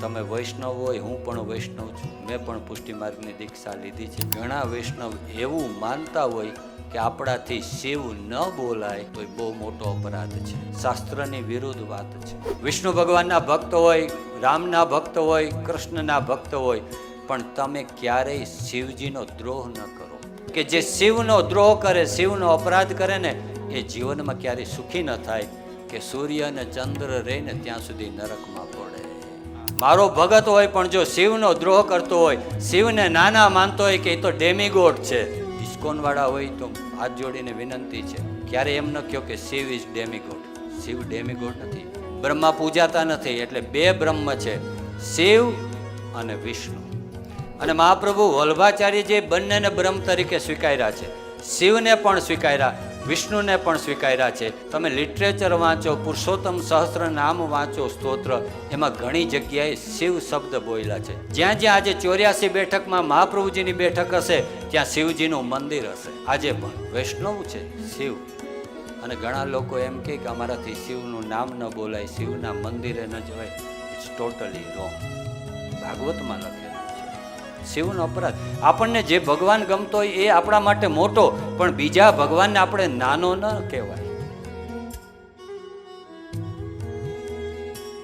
તમે વૈષ્ણવ હોય, હું પણ વૈષ્ણવ છું. મેં પણ પુષ્ટિ માર્ગની દીક્ષા લીધી છે. ઘણા વૈષ્ણવ એવું માનતા હોય કે આપણાથી શિવ ન બોલાય તો એ બહુ મોટો અપરાધ છે. શાસ્ત્રની વિરુદ્ધ વાત છે. વિષ્ણુ ભગવાનના ભક્ત હોય, રામના ભક્ત હોય, કૃષ્ણના ભક્ત હોય, પણ તમે ક્યારેય શિવજીનો દ્રોહ ન કરો. કે જે શિવનો દ્રોહ કરે, શિવનો અપરાધ કરે ને, એ જીવનમાં ક્યારેય સુખી ન થાય કે સૂર્ય અને ચંદ્ર રહીને ત્યાં સુધી નરકમાં પડે મારો ભગત હોય પણ જો શિવનો દ્રોહ કરતો હોય, શિવને નાના માનતો હોય કે એ તો ડેમિગોડ છે. ઇસ્કોનવાળા હોય તો હાથ જોડીને વિનંતી છે. ક્યારે એમ ન કહો કે Shiva is demigod Shiva demigod નથી. બ્રહ્મા પૂજાતા નથી, એટલે બે બ્રહ્મ છે, શિવ અને વિષ્ણુ. અને મહાપ્રભુ વલ્ભાચાર્ય જે બંનેને બ્રહ્મ તરીકે સ્વીકાર્યા છે, શિવને પણ સ્વીકાર્યા વિષ્ણુને પણ સ્વીકાર્યા છે. તમે લિટરેચર વાંચો, પુરુષોત્તમ સહસ્ત્ર નામ વાંચો, સ્તોત્ર. એમાં ઘણી જગ્યાએ શિવ શબ્દ બોલ્યા છે. જ્યાં જ્યાં આજે ચોર્યાસી બેઠકમાં મહાપ્રભુજીની બેઠક હશે, ત્યાં શિવજીનું મંદિર હશે. આજે પણ વૈષ્ણવ છે, શિવ. અને ઘણા લોકો એમ કે અમારાથી શિવનું નામ ન બોલાય, શિવના મંદિરે ન જવાય. ઇટ્સ ટોટલી રોંગ ભાગવતમાં લખેલું શિવનો અપરાધ. આપણને જે ભગવાન ગમતો હોય એ આપણા માટે મોટો, પણ બીજા ભગવાનને આપણે નાનો ન કહેવાય.